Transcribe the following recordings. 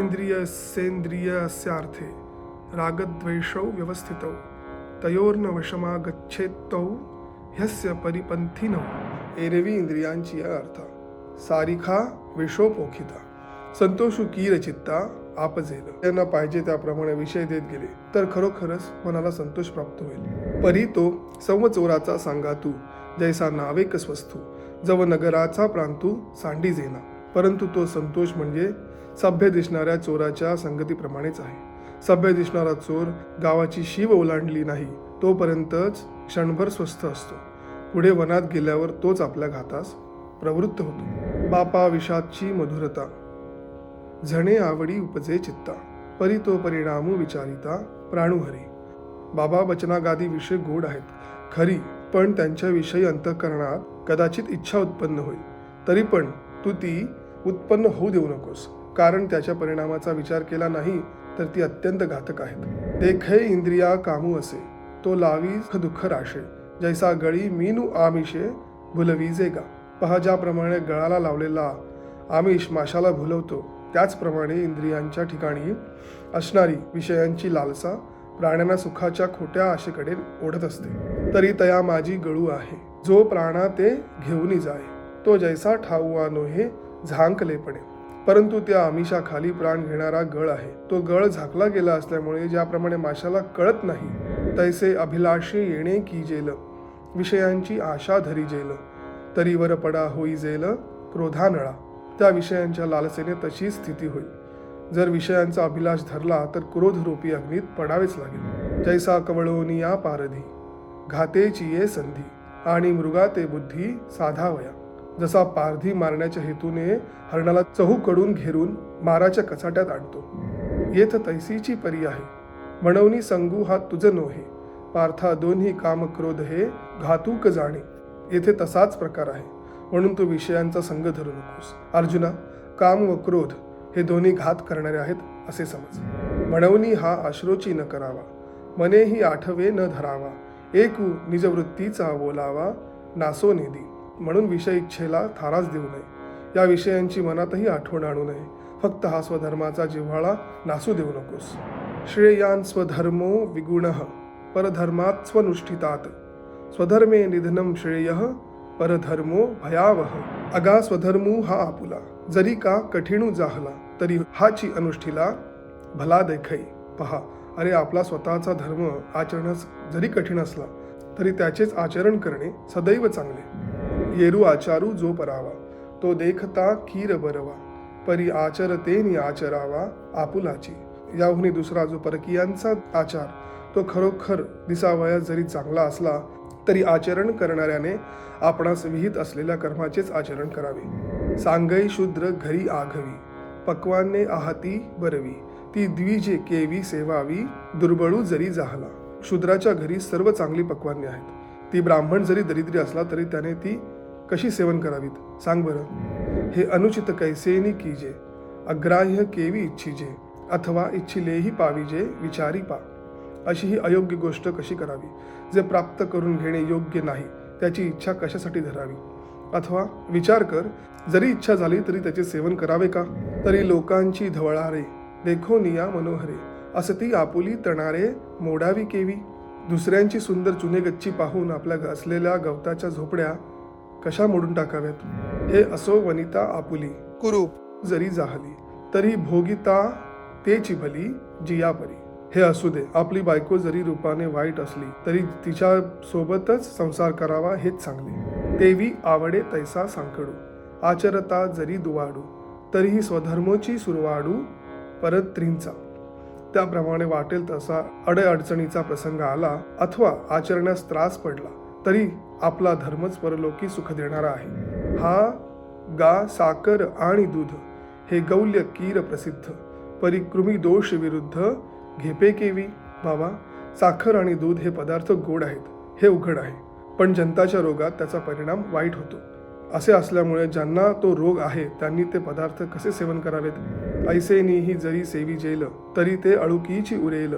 इंद्रिय सेंद्रियस्यार्थे रागद्वेषौ व्यवस्थितौ तयोर्न वशमागच्छेत्तौ ह्यस्य परिपंथिनौ एरवी इंद्रियांची अर्थ सारिखा विषोपोखिता संतोषू की रचित्ता आपजेल त्यांना पाहिजे त्याप्रमाणे विषय देत गेले तर खरोखरच मनाला संतोष प्राप्त होईल। परी तो संवचोराचा सांगा तू जैसा नावेक स्वस्तू जव नगराचा प्रांतू सांडी जेना। परंतु तो संतोष म्हणजे सभ्य दिसणाऱ्या चोराच्या संगतीप्रमाणेच आहे. सभ्य दिसणारा चोर गावाची शिव ओलांडली नाही तोपर्यंतच क्षणभर स्वस्थ असतो. पुढे वनात गेल्यावर तोच आपल्या घातास प्रवृत्त होतो. बापा विषादची मधुरता झणे आवडी उपजे चित्ता परी तो परिणामू विचारिता प्राणुहरी. बाबा वचनागादी विषय गोड आहेत खरी पण त्यांच्याविषयी अंतःकरणात कदाचित इच्छा उत्पन्न होईल. तरी पण तू ती उत्पन्न होऊ देऊ नकोस. कारण त्याच्या परिणामाचा विचार केला नाही तर ती अत्यंत घातक आहेत. देखे इंद्रिया कामू असे. तो लावी दुःख राशे. जैसा गळी मीनू आमिषे भुलविजेगा पहा ज्याप्रमाणे गळाला लावलेला आमिष माशाला भुलवतो त्याचप्रमाणे इंद्रियांच्या ठिकाणी असणारी विषयांची लालसा प्राण्यांना सुखाच्या खोट्या आशेकडे ओढत असते. तरी तया माझी गळू आहे. जो प्राणा ते घेऊन जाय. तो जैसा ठाऊआ नोहे झांकलेपणे परंतु त्या आमिषाखाली प्राण घेणारा गळ आहे. तो गळ झाकला गेला असल्यामुळे ज्याप्रमाणे माशाला कळत नाही तैसे अभिलाषे येणे की जेल? विषयांची आशा धरी जेल. तरी वर पडा होई जेल क्रोधानळा त्या विषयांच्या लालसेने तशी स्थिती होईल जर विषयांचा अभिलाष धरला तर क्रोधरूपी अग्नीत पडावेच लागेल. जैसा कवळोनिया पारधी घातेची ये संधी आणि मृगाते बुद्धी साधावया जसा पारधी मारण्याच्या हेतूने हरणाला चहूकडून घेरून माराच्या कचाट्यात आणतो. येथ तैसीची परी आहे. म्हणवनी संगू हा तुझ नोहे. पार्था दोन्ही काम क्रोध हे घातूक जाणे. येथे तसाच प्रकार आहे. म्हणून तू विषयांचा संग धरू नकोस. अर्जुना काम व क्रोध हे दोन्ही घात करणारे आहेत असे समज. म्हणवनी हा अश्रोची न करावा. मनेही आठवे न धरावा. एकू निजवृत्तीचा बोलावा. नासो नेदी म्हणून विषय इच्छेला थाराच देऊ नये. या विषयांची मनातही आठवण आणू नये. फक्त हा स्वधर्माचा जिव्हाळा नासू देऊ नकोस. श्रेयान स्वधर्मो विगुण परधर्मात स्वनुष्ठितात स्वधर्मे निधनम श्रेय परधर्मो भयावह. अगा स्वधर्मू हा आपुला. जरी का कठीणू जाहला तरी हाची अनुष्ठीला भला देखै पहा अरे आपला स्वतःचा धर्म आचरणच जरी कठीण असला तरी त्याचेच आचरण करणे सदैव चांगले. येरू आचारू जो परावा तो देखता खीर बरवा परी आचरतेनी आचरावा आपुलाची. याहुनी दुसरा जो परकीयांचा आचार तो खरोखर दिसावया जरी चांगला असला तरी आचरण करणाऱ्याने आपणास विहित असलेल्या कर्माचेच आचरण करावे. सांगई शूद्र घरी आघवी पक्वाने आहाती बरवी ती द्विजे केवी सेवावी दुर्बळू जरी जाहला. शूद्राच्या घरी सर्व चांगली पक्वाने आहेत. ती ब्राह्मण जरी दरिद्री असला तरी त्याने ती कशी सेवन करावीत? सांग बरं. हे अनुचित कैसेनी कीजे अग्राह्य केवी इच्छिजे अथवा इच्छिलेही पाविजे विचारी पा. अशी ही अयोग्य गोष्ट कशी करावी? जे प्राप्त करून घेणे योग्य नाही त्याची इच्छा कशासाठी धरावी? अथवा विचार कर जरी इच्छा झाली तरी त्याचे सेवन करावे का? तरी लोकांची धवळारे देखो निया मनोहरे असती आपुली तणारे मोडावी केवी? दुसऱ्यांची सुंदर चुनेगच्ची पाहून आपल्या असलेल्या गवताच्या झोपड्या कशा मोडून टाकाव्यात? हे असो वनिता आपुली कुरूप जरी जाहली तरी भोगिता तेची भली जियापरी. हे असू दे आपली बायको जरी रूपाने वाईट असली तरी तिच्या सोबतच संसार करावा हेच सांगले. तेवी आवडे तैसा सांकडू आचरता जरी दुवाडू तरीही स्वधर्मोची सुरवाडू परत त्रिंचा त्याप्रमाणे वाटेल तसा अडचणीचा प्रसंग आला अथवा आचरण्यास त्रास पडला तरी आपला धर्मच परलोकी सुख देणारा आहे. हा गा साकर आणि दूध हे गौल्य कीर प्रसिद्ध. परिकृमी दोष विरुद्ध घेपे केवी. बाबा साखर आणि दूध हे पदार्थ गोड आहेत हे उघड आहे पण जनताच्या रोगात त्याचा परिणाम वाईट होतो. असे असल्यामुळे ज्यांना तो रोग आहे त्यांनी ते पदार्थ कसे सेवन करावेत? ऐसेनीही जरी सेवी जेल तरी ते अळुकीची उरेल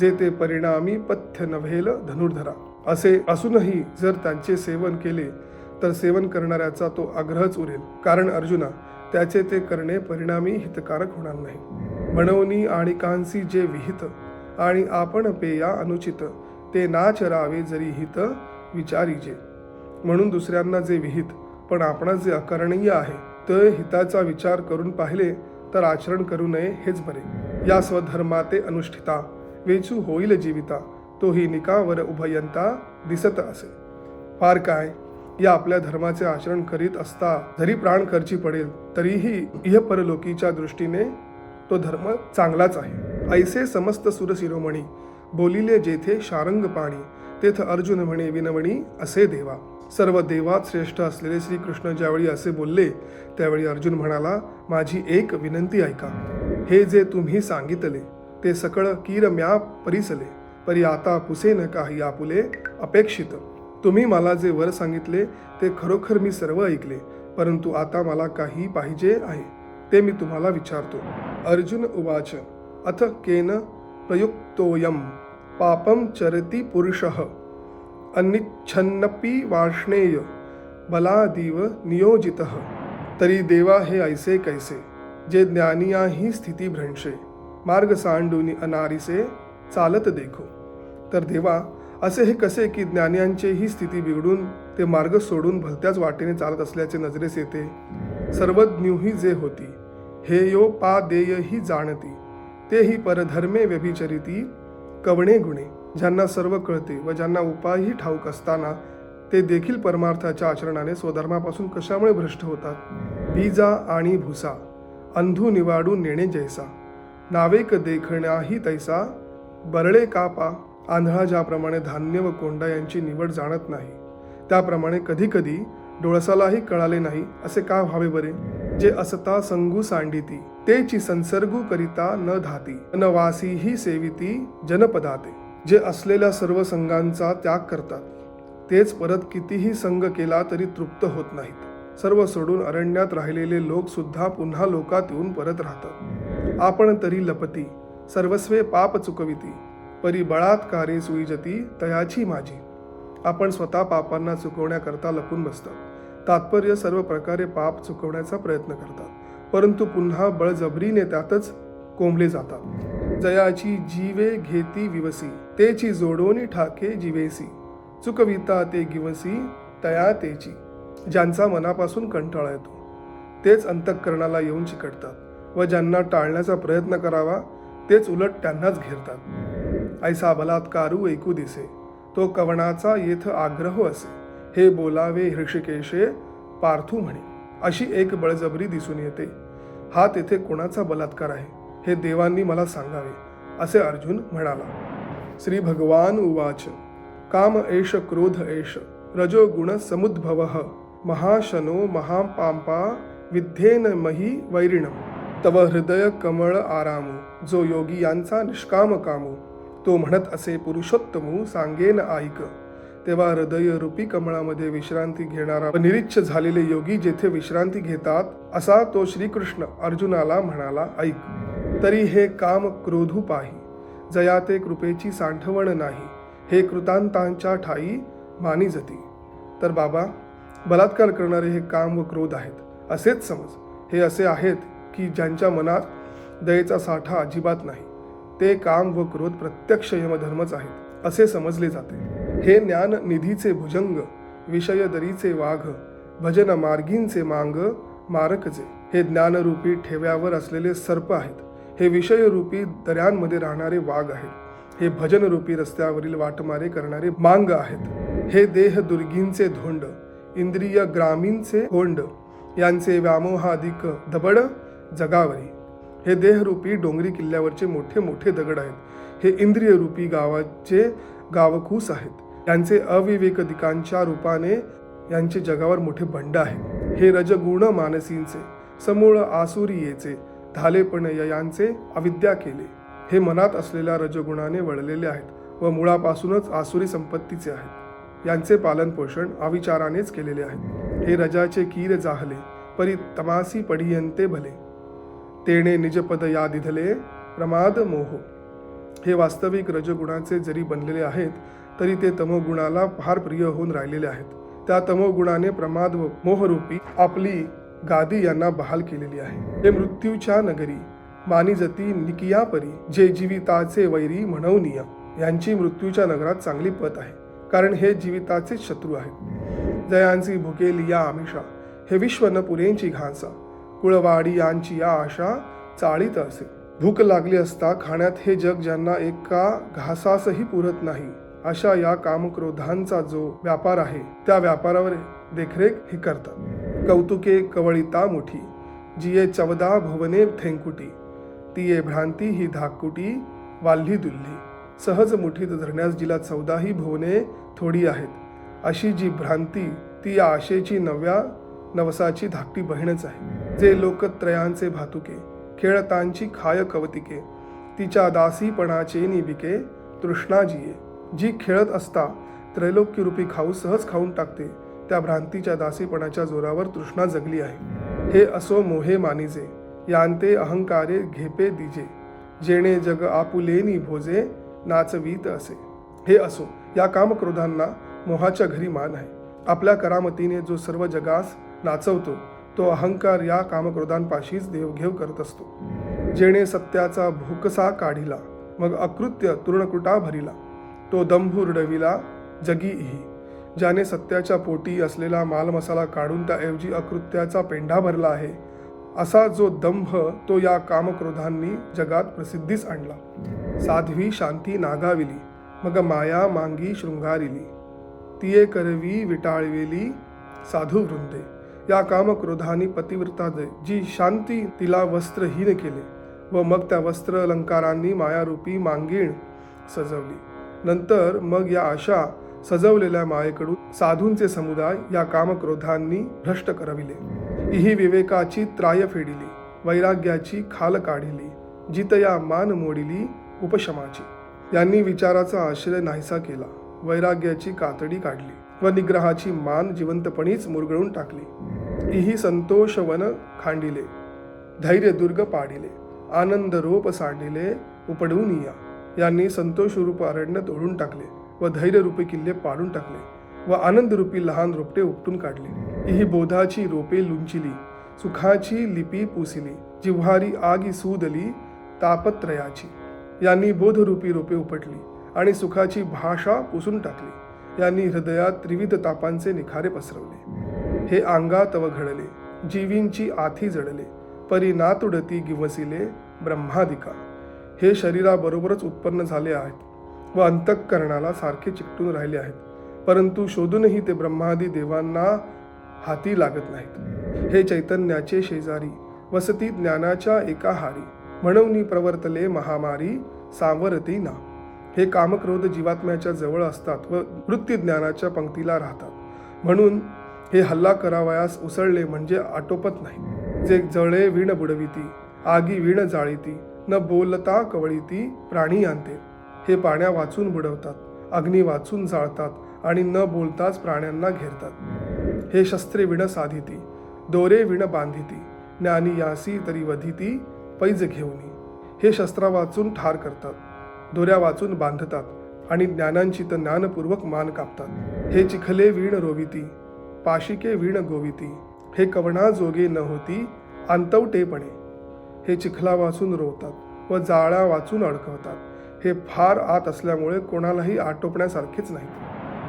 जे ते परिणामी पथ्य नव्हेल धनुर्धरा. असे असूनही जर त्यांचे सेवन केले तर सेवन करणाऱ्याचा तो आग्रहच उरेल. कारण अर्जुना त्याचे ते करणे परिणामी हितकारक होणार नाही. म्हणवनी आणि कांसी जे विहित आणि आपण पेया अनुचित ते नाच रावे जरी हित विचारी जे म्हणून दुसऱ्यांना जे विहित पण आपणास जे अकरणीय आहे ते हिताचा विचार करून पाहिले तर आचरण करू नये हेच बरे. या स्वधर्माते अनुष्ठिता वेचू होईल जीविता तोही निकावर उभयंता दिसत असे. फार काय या आपल्या धर्माचे आचरण करीत असता जरी प्राण खर्ची पडेल तरीही इह परलोकीच्या दृष्टीने तो धर्म चांगलाच आहे. ऐसे समस्त सुरशिरोमणी बोलिले जेथे शारंग पाणी तेथ अर्जुन म्हणे विनवणी असे देवा. सर्व देवात श्रेष्ठ असलेले श्रीकृष्ण ज्यावेळी असे बोलले त्यावेळी अर्जुन म्हणाला माझी एक विनंती ऐका. हे जे तुम्ही सांगितले ते सकळ कीर म्या परिसले. परी आता पुसे न काही आपुले अपेक्षित. तुम्ही मला जे वर सांगितले ते खरोखर मी सर्व ऐकले परंतु आता मला काही पाहिजे आहे ते मी तुम्हाला विचारतो. अर्जुन उवाच अथ केन प्रयुक्तोयम पापम चरती पुरुषः अनिच्छन्नपी वाष्णेय बलादिव नियोजित। तरी देवा हे ऐसे कैसे जे ज्ञानियाही स्थिती भ्रंशे मार्ग सांडूनी अनारिसे चालत देखो। तर देवा असे हे कसे की ज्ञानियांचे ही स्थिती बिघडून ते मार्ग सोडून भलत्याच वाटेने चालत असल्याचे नजरेस येते. सर्वज्ञही जे होती हे यो पा देय ही जाणती. तेही परधर्मे व्यभिचरिती कवणे गुणे ज्यांना सर्व कळते व ज्यांना उपायही ठाऊक असताना ते देखील परमार्थाच्या आचरणाने स्वधर्मापासून कशामुळे भ्रष्ट होतात? बीजा आणि भुसा अंधू निवाडून नेणे जैसा. नावेक देखण्याही तैसा बरळे कापा आंधळा ज्याप्रमाणे धान्य व कोंडा यांची निवड जाणत नाही त्याप्रमाणे कधीकधी डोळसालाही कळाले नाही असे का व्हावे बरे? जे असता संगू सांडिती तेची संसर्गू करिता न धाती. न वासीही सेविती जनपदाते जे असलेल्या सर्व संघांचा त्याग करतात. तेच परत कितीही संघ केला तरी तृप्त होत नाहीत. सर्व सोडून अरण्यात राहिलेले लोक सुद्धा पुन्हा लोकात येऊन परत राहतात. आपण तरी लपती सर्वस्वे पाप चुकविती परी बळात्कारे सुईजती तयाची माझी. आपण स्वतः पापांना चुकवण्याकरता लपून बसतात. तात्पर्य सर्व प्रकारे पाप चुकवण्याचा प्रयत्न करतात. परंतु पुन्हा बळजबरीने त्यातच कोंबले जातात. जयाची जीवे घेती विवसी तेची जोडोनी ठाके जीवेसी. चुकविता ते गिवसी तया तेची. ज्यांचा मनापासून कंटाळा येतो तेच अंतःकरणाला येऊन चिकटतात व ज्यांना टाळण्याचा प्रयत्न करावा तेच उलट त्यांनाच घेरतात. ऐसा बलात्कारू ऐकू दिसे. तो कवणाचा येथ आग्रह असे. हे बोलावे हृषिकेशे पार्थू म्हणे. अशी एक बळजबरी दिसून येते. हा तेथे कोणाचा बलात्कार आहे? हे देवांनी मला सांगावे असे अर्जुन म्हणाला. श्री भगवान उवाच. काम एष क्रोध एष. रजोगुण समुद्भव. महाशनो महापांपा विद्येन मही वैरिणम. तव हृदय कमळ आरामू. जो योगी यांचा निष्काम कामू. तो म्हणत असे पुरुषोत्तमू सांगेन ऐक. तेव्हा हृदय रूपी कमळामध्ये विश्रांती घेणारा निरीच्छ झालेले योगी जेथे विश्रांती घेतात असा तो श्रीकृष्ण अर्जुनाला म्हणाला ऐक तरी हे काम क्रोधू पाही जया ते कृपेची सांठवण नाही हे कृतांतांच्या ठाई मानी जती. तर बाबा बलात्कार करणारे हे काम व क्रोध आहेत. असेच समज हे असे आहेत की ज्यांच्या मनात दयेचा साठा अजिबात नाही. ते काम व क्रोध प्रत्यक्ष यमधर्मच आहेत असे समजले जाते. हे ज्ञान निधीचे भुजंग विषय दरीचे वाघ भजन मार्गींचे मांग मारकचे. हे ज्ञानरूपी ठेव्यावर असलेले सर्प आहेत. हे विषयरूपी दऱ्यांमध्ये राहणारे वाघ आहेत. हे भजनरूपी रस्त्यावरील वाटमारे करणारे मांग आहेत. हे देह दुर्गींचे धोंड इंद्रिय ग्रामीणचे होंड यांचे व्यामोहाधिक दबड जगावरी. हे देहरूपी डोंगरी किल्ल्यावरचे मोठे मोठे दगड आहेत. हे इंद्रियरूपी गावाचे गावकूस आहेत. यांचे अविवेकदिकांच्या रूपाने यांचे जगावर मोठे बंड आहे. हे रजगुण मानसींचे समूळ आसुरियेचे धालेपण यांचे अविद्या केले. हे मनात असलेल्या रजगुणाने वळलेले आहेत व मुळापासूनच आसुरी संपत्तीचे आहेत. यांचे पालन पोषण अविचारानेच केलेले आहे. हे रजाचे कीर जाहले परी तमासी पडियंते भले. तेणे निजपद या दिधले प्रमाद मोह. हे वास्तविक रजगुणाचे जरी बनलेले आहेत तरी ते तमोगुणाला फार प्रिय होऊन राहिलेले आहेत. त्या तमोगुणाने प्रमाद व मोहरूपी आपली गादी यांना बहाल केलेली आहे. हे मृत्यूच्या नगरी मानिजती निकियापरी जे जीविताचे वैरी म्हणवनीय यांची मृत्यूच्या नगरात चांगली पत आहे कारण हे जीविताचेच शत्रू आहेत. जयांसी भुकेली या आमिषा हे विश्व न पुरेंची घासा कुळवाडी यांची या आशा चाळीत असे. भूक लागली असता खाण्यात हे जग ज्यांना एका घासासही पुरत नाही अशा या कामक्रोधांचा जो व्यापार आहे त्या व्यापारावर देखरेख हे करतात. कौतुके कवळिता मुठी जिये चवदा भुवने थेंकुटी तिये भ्रांती ही धाकुटी वाल्ही दुल्ली सहज मुठीत धरण्यास जिला चौदाही भुवने थोडी आहेत. अशी जी भ्रांती ती या आशेची नव्या नवसाची धाकटी बहीणच आहे. जे लोकत्रयांचे भातुके खेळतांची खाय कवतिके तिच्या दासीपणाचे निबिके तृष्णाजीये. जी खेळत असता त्रैलोक्यरूपी खाऊ सहज खाऊन टाकते त्या भ्रांतीच्या दासीपणाच्या जोरावर तृष्णा जगली आहे. हे असो मोहे मानिजे यांते अहंकारे घेपे दिजे जेणे जग आपुलेनी भोजे नाचवीत असे. हे असो या कामक्रोधांना मोहाच्या घरी मान आहे. आपल्या करामतीने जो सर्व जगास नाचवतो तो अहंकार या कामक्रोधांपाशीच देवघेव करत असतो. जेणे सत्याचा भूकसा काढिला मग अकृत्य तृणकुटा भरिला. तो दंभ उडविला जगीही ज्याने सत्याच्या पोटी असलेला मालमसाला काढून त्याऐवजी अकृत्याचा पेंढा भरला आहे असा जो दंभ तो या कामक्रोधांनी जगात प्रसिद्धीस आणला. साध्वी शांती नागाविली मग माया मांगी शृंगारिली. तिये करवी विटाळवेली साधू वृंदे या कामक्रोधानी पतिव्रता जी शांती तिला वस्त्रहीन केले व मग त्या वस्त्र अलंकारांनी मायारूपी मांगीण सजवली. नंतर मग या आशा सजवलेल्या मायेकडून साधूंचे समुदाय या कामक्रोधांनी भ्रष्ट करविले. इही विवेकाची त्राय फेडिली वैराग्याची खाल काढिली जितया मान मोडिली उपशमाची. यांनी विचाराचा आश्रय नाहीसा केला वैराग्याची कातडी काढली. व निग्रहाची मान जिवंतपणीच मुरगळून टाकली. इही संतोष वन खांडिले धैर्य दुर्ग पाडिले आनंद रोप सांडिले उपडून या. यांनी संतोषरूप अरण्य तोडून टाकले व धैर्यरूपी किल्ले पाडून टाकले व आनंदरूपी लहान रोपटे उपटून काढले. इही बोधाची रोपे लुंचिली सुखाची लिपी पुसिली जिव्हारी आगी सूदली तापत्रयाची. यांनी बोधरूपी रोपे उपटली आणि सुखाची भाषा पुसून टाकली. यांनी हृदयात त्रिविध तापांचे निखारे पसरवले. हे अंगात व घडले जीवींची आथी जडले परी नातुडती गिवसिले ब्रह्मादिका. हे शरीराबरोबरच उत्पन्न झाले आहेत व अंतःकरणाला सारखे चिकटून राहिले आहेत. परंतु शोधूनही ते ब्रह्मादी देवांना हाती लागत नाहीत. हे चैतन्याचे शेजारी वसती ज्ञानाच्या एका हारी म्हणून प्रवर्तले महामारी सावरती ना हे कामक्रोध जीवात्म्याच्या जवळ असतात व वृत्ती ज्ञानाच्या पंक्तीला राहतात. म्हणून हे हल्ला करावयास उसळले म्हणजे आटोपत नाही. जे जळे विण बुडविती आगी विण जाळीती न बोलता कवळीती प्राणी आणते. हे पाण्या वाचून बुडवतात अग्नी वाचून जाळतात आणि न बोलताच प्राण्यांना घेरतात. हे शस्त्रे विण साधिती दोरे विण बांधिती ज्ञानी यासी तरी वधिती पैज घेऊनी. हे शस्त्रा वाचून ठार करतात. दोऱ्या वाचून बांधतात आणि ज्ञानांची तर ज्ञानपूर्वक मान कापतात. हे चिखले वीण रोविती पाशिके वीण गोविती हे कवणा जोगे न होती अंतवटेपणे. हे चिखला वाचून रोवतात व जाळ्या वाचून अडकवतात. हे फार आत असल्यामुळे कोणालाही आटोपण्यासारखेच नाही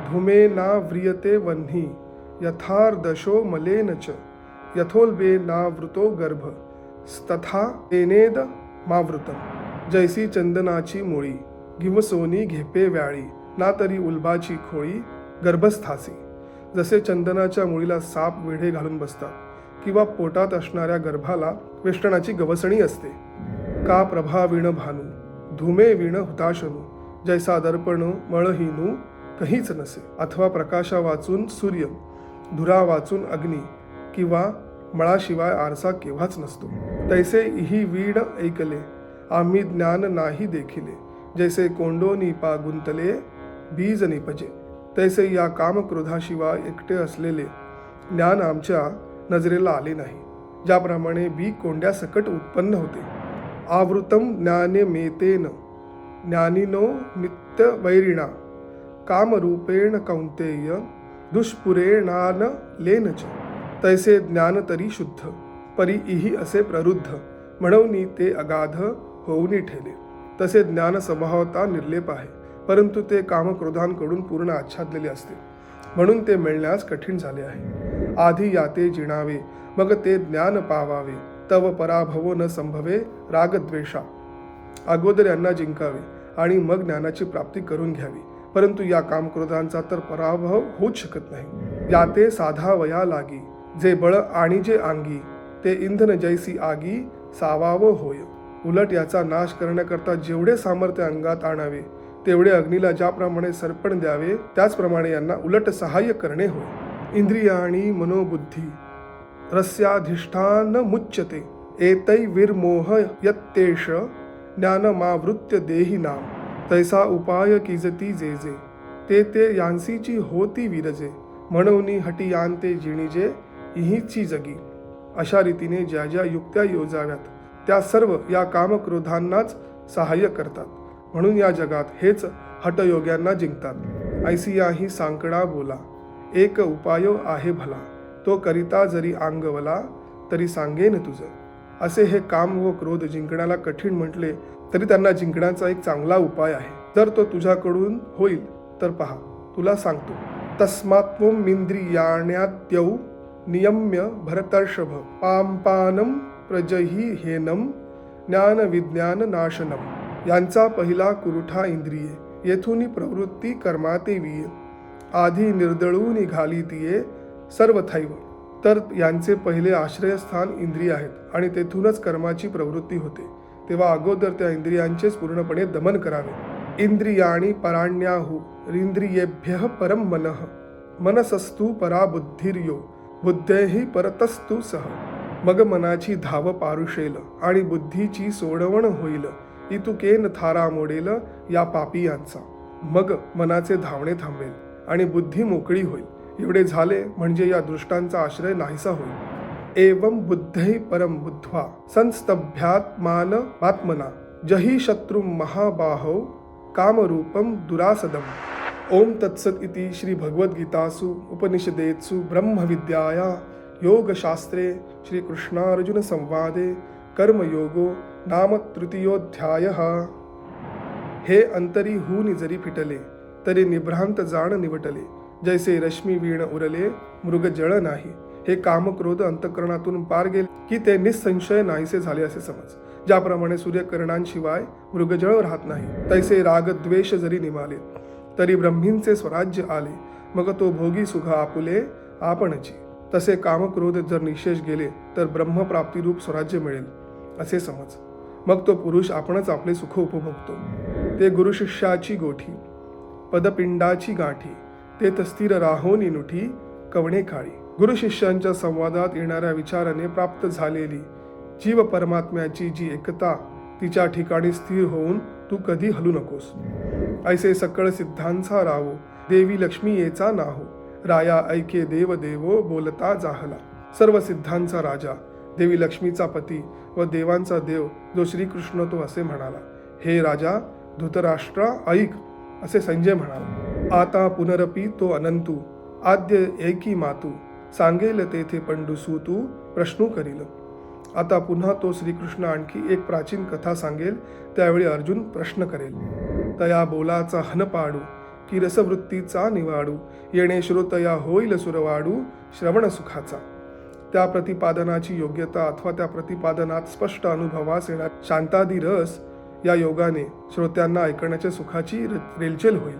धुमे ना व्रियते वन्ही यथार्दशो मलेन च. यथोल्बे ना वृतो गर्भ तथा तेनेद मावृतम. जैसी चंदनाची मुळी घिवसोनी घेपे व्याळी ना तरी उल्बाची खोळी गर्भस्थासी. जसे चंदनाच्या मुळीला साप वेढे घालून बसतात किंवा पोटात असणाऱ्या गर्भाला वेष्टणाची गवसणी असते. का प्रभा विण भानू धुमे विण हुताशनू जैसा दर्पण मळहीनू कहीच नसे. अथवा प्रकाशा वाचून सूर्य धुरा वाचून अग्नी किंवा मळाशिवाय आरसा केव्हाच नसतो. तैसे ही वीड ऐकले आम्ही ज्ञान नाही देखिले. जैसे कोंडो निपा गुंतले बीज निपजे तैसे या कामक्रोधाशिवाय एकटे असलेले. ज्ञान आमच्या नजरेला आले नाही. ज्याप्रमाणे बी कोंड्या सकट उत्पन्न होते. आवृतम ज्ञाने मेतेन ज्ञानिनो नित्य वैरिणा. कामरूपेण कौंतेय दुष्पुरेणान लेन च तैसे ज्ञान तरी शुद्ध परी इही असे प्ररुद्ध. म्हणून ते अगाध होऊनी ठेले तसे ज्ञान स्वभावता निर्लेप आहे परंतु ते काम क्रोधांकडून पूर्ण आच्छादलेले असते. म्हणून ते मिळण्यास कठीण झाले आहे. आधी याते जिणावे मग ते ज्ञान पावावे. तव पराभवो न संभवे रागद्वेषा. अगोदर यांना जिंकावे आणि मग ज्ञानाची प्राप्ती करून घ्यावी. परंतु या कामक्रोधांचा तर पराभव होऊच शकत नाही. याते साधा वया लागी जे बळ आणि जे अंगी ते इंधन जैसी आगी सावावं होय. उलट याचा नाश करण्याकरता जेवढे सामर्थ्य अंगात आणावे तेवढे अग्नीला ज्याप्रमाणे सर्पण द्यावे त्याचप्रमाणे यांना उलट सहाय्य करणे होय. इंद्रिय आणि मनोबुद्धी रस्याधिष्ठान मुच्यते एतै विरमोह यत्तेष ज्ञानमावृत्य देही नाम तैसा उपाय किजती जे जे ते ते यांसीची होती विरजे म्हणून हटी यांते जिणिजे इहीची जगी. अशा रीतीने ज्या ज्या युक्त्या योजाव्यात त्या सर्व या कामक्रोधांनाच सहाय्य करतात. म्हणून या जगात हेच हटयोग्यांना जिंकतात. ऐसिया ही सांकडा बोला. एक उपाय आहे भला. तो करिता जरी अंगवला तरी सांगेन तुझं. असे हे काम व क्रोध जिंकण्याला कठीण म्हटले तरी त्यांना जिंकण्याचा एक चांगला उपाय आहे. जर तो तुझ्याकडून होईल तर पहा तुला सांगतो. तस्मात्मिंद्रियाण्यात्यौ नियम्य भरतर्षभ. पांपानम प्रजही हेनम ज्ञान विज्ञान नाशनम यांचा पहिला कुरुठा इंद्रिये येथून प्रवृत्ती कर्मातेवीय आधी निर्दळून घाली तिये सर्वथैव. तर यांचे पहिले आश्रयस्थान इंद्रिय आहेत आणि तेथूनच कर्माची प्रवृत्ती होते. तेव्हा अगोदर त्या इंद्रियांचेच पूर्णपणे दमन करावे. इंद्रियाणी पराण्याहु इंद्रियेभ्य परम मनः. मनसस्तु परा बुद्धिर्यो बुद्धेही परतस्तु सह मग मनाची धाव पारुशेल आणि बुद्धीची सोडवण होईल. इतुकेन थारा मोडेल या पापियांचा. मग मनाचे धावणे थांबेल आणि बुद्धी मोकळी होईल. एवढे झाले म्हणजे या दृष्टांचा आश्रय नाहीसा होईल. एवं बुद्धै परम बुद्ध्वा संस्तभ्यात्मान आत्मना. जही शत्रु महाबाहो कामरूपम दुरासदम. ओम तत्सत इति श्री भगवद्गीतासु उपनिषदेत्सु ब्रह्मविद्याया योगशास्त्रे श्रीकृष्णार्जुनसंवादे कर्मयोगो नाम तृतीयोध्यायः हे अंतरी होऊन जरी फिटले तरी निभ्रांत जाण निवटले जैसे रश्मी वीण उरले मृग जळ नाही। हे कामक्रोध अंतकरणातून पार गेले की ते निसंशय नाहीसे झाले असे समज। ज्याप्रमाणे सूर्यकिरणांशिवाय मृगजळ राहत नाही तैसे राग द्वेष जरी निमाले तरी ब्रह्मींचे स्वराज्य आले मग तो भोगी सुख आपुले आपणची तसे कामक्रोध जर निशेष गेले तर ब्रह्मप्राप्तीरूप स्वराज्य मिळेल असे समज. मग तो पुरुष आपणच आपले सुख उपभोगतो. ते गुरुशिष्याची गोठी पदपिंडाची गाठी ते तस्थिर राहोनी नुठी कवणे काळी. गुरुशिष्यांच्या संवादात येणाऱ्या विचाराने प्राप्त झालेली जीव परमात्म्याची जी एकता तिच्या ठिकाणी स्थिर होऊन तू कधी हलू नकोस. ऐसे सकळ सिद्धांचा राहो देवी लक्ष्मी येचा नाहो. राया ऐके देव देवो बोलता जाहला. सर्व सिद्धांचा राजा देवी लक्ष्मीचा पती व देवांचा देव जो श्रीकृष्ण तो असे म्हणाला हे राजा धृतराष्ट्रा ऐक असे संजय म्हणाला. आता पुनरपी तो अनंतू आद्य एकी मातू सांगेल तेथे पंडुसू तू प्रश्नू करील. आता पुन्हा तो श्रीकृष्ण आणखी एक प्राचीन कथा सांगेल त्यावेळी अर्जुन प्रश्न करेल. तया बोलाचा हन पाडू की रसवृत्तीचा निवाडू. येणे श्रोतया होईल सुरवाडू श्रवण सुखाचा. त्या प्रतिपादनाची योग्यता अथवा त्या प्रतिपादनात स्पष्ट अनुभवास येणार शांतादी रस या योगाने श्रोत्यांना ऐकण्याच्या सुखाची रेलचेल होईल.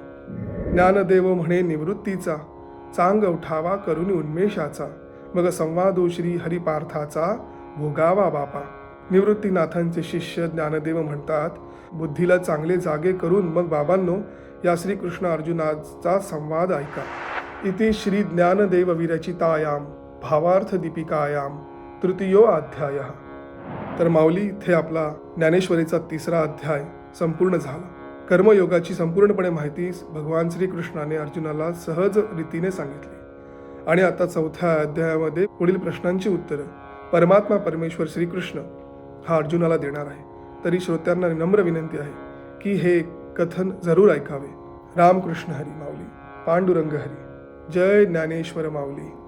ज्ञानदेव म्हणे निवृत्तीचा. चांग उठावा करून उन्मेषाचा. मग संवादो श्री हरिपार्थाचा. भोगावा बापा. निवृत्तीनाथांचे शिष्य ज्ञानदेव म्हणतात बुद्धीला चांगले जागे करून मग बाबांनो या श्रीकृष्ण अर्जुनाचा संवाद ऐका. इथे श्री ज्ञानदेव विरचितायाम भावार्थ दीपिकायाम तृतीयो अध्याय. तर माऊली इथे आपला ज्ञानेश्वरीचा तिसरा अध्याय संपूर्ण झाला. कर्मयोगाची संपूर्णपणे माहिती भगवान श्रीकृष्णाने अर्जुनाला सहज रीतीने सांगितली. आणि आता चौथ्या अध्यायामध्ये पुढील प्रश्नांची उत्तरं. परमात्मा परमेश्वर श्रीकृष्ण हा अर्जुनाला देणार आहे. तरी श्रोत्यांना नम्र विनंती आहे की हे कथन जरूर ऐकावे. रामकृष्ण हरी माऊली पांडुरंग हरी. जय ज्ञानेश्वर माऊली.